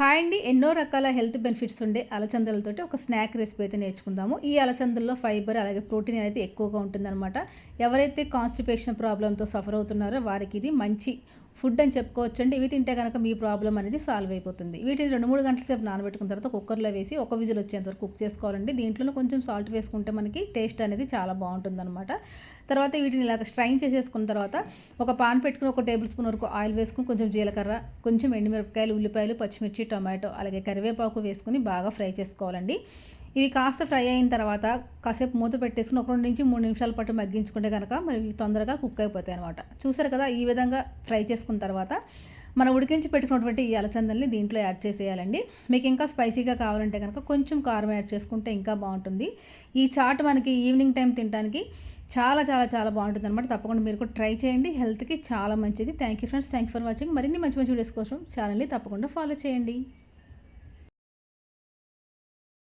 Hi అండి. ఎన్నో రకాల హెల్త్ బెనిఫిట్స్ ఉండే అలచందలతోటి ఒక స్నాక్ రెసిపీ అయితే నేర్చుకుందాము. ఈ అలచందల్లో ఫైబర్ అలాగే ప్రోటీన్ అనేది ఎక్కువగా ఉంటుందన్నమాట. ఎవరైతే కాన్స్టిపేషన్ ప్రాబ్లంతో సఫర్ అవుతున్నారో వారికి ఇది మంచి ఫుడ్ అని చెప్పుకోవచ్చండి. ఇవి తింటే కనుక మీ ప్రాబ్లం అనేది సాల్వ్ అయిపోతుంది. వీటిని రెండు మూడు గంటల సేపు నానబెట్టుకున్న తర్వాత కుక్కర్లో వేసి ఒక విజిల్ వచ్చేంత వరకు కుక్ చేసుకోవాలండి. దీంట్లో కొంచెం సాల్ట్ వేసుకుంటే మనకి టేస్ట్ అనేది చాలా బాగుంటుందన్నమాట. తర్వాత వీటిని ఇలా స్ట్రైన్ చేసేసుకున్న తర్వాత ఒక పాన్ పెట్టుకుని ఒక టేబుల్ స్పూన్ వరకు ఆయిల్ వేసుకుని కొంచెం జీలకర్ర కొంచెం ఎండుమిరపకాయలు ఉల్లిపాయలు పచ్చిమిర్చి టొమాటో అలాగే కరివేపాకు వేసుకుని బాగా ఫ్రై చేసుకోవాలండి. ఇవి కాస్త ఫ్రై అయిన తర్వాత కాసేపు మూత పెట్టేసుకుని ఒక రెండు నుంచి మూడు నిమిషాల పాటు మగ్గించుకుంటే కనుక మరి ఇవి తొందరగా కుక్ అయిపోతాయి అనమాట చూసారు కదా ఈ విధంగా ఫ్రై చేసుకున్న తర్వాత మనం ఉడికించి పెట్టుకున్నటువంటి ఈ అలచందల్ని దీంట్లో యాడ్ చేసేయాలండి. మీకు ఇంకా స్పైసీగా కావాలంటే కనుక కొంచెం కారం యాడ్ చేసుకుంటే ఇంకా బాగుంటుంది. ఈ చాట్ మనకి ఈవినింగ్ టైం తినడానికి చాలా చాలా చాలా బాగుంటుంది అనమాట తప్పకుండా మీరు కూడా ట్రై చేయండి. హెల్త్కి చాలా మంచిది. Thank you friends. Thank you for watching. మరిన్ని మంచి మంచి వీడియోస్ కోసం ఛానల్ని తప్పకుండా ఫాలో చేయండి.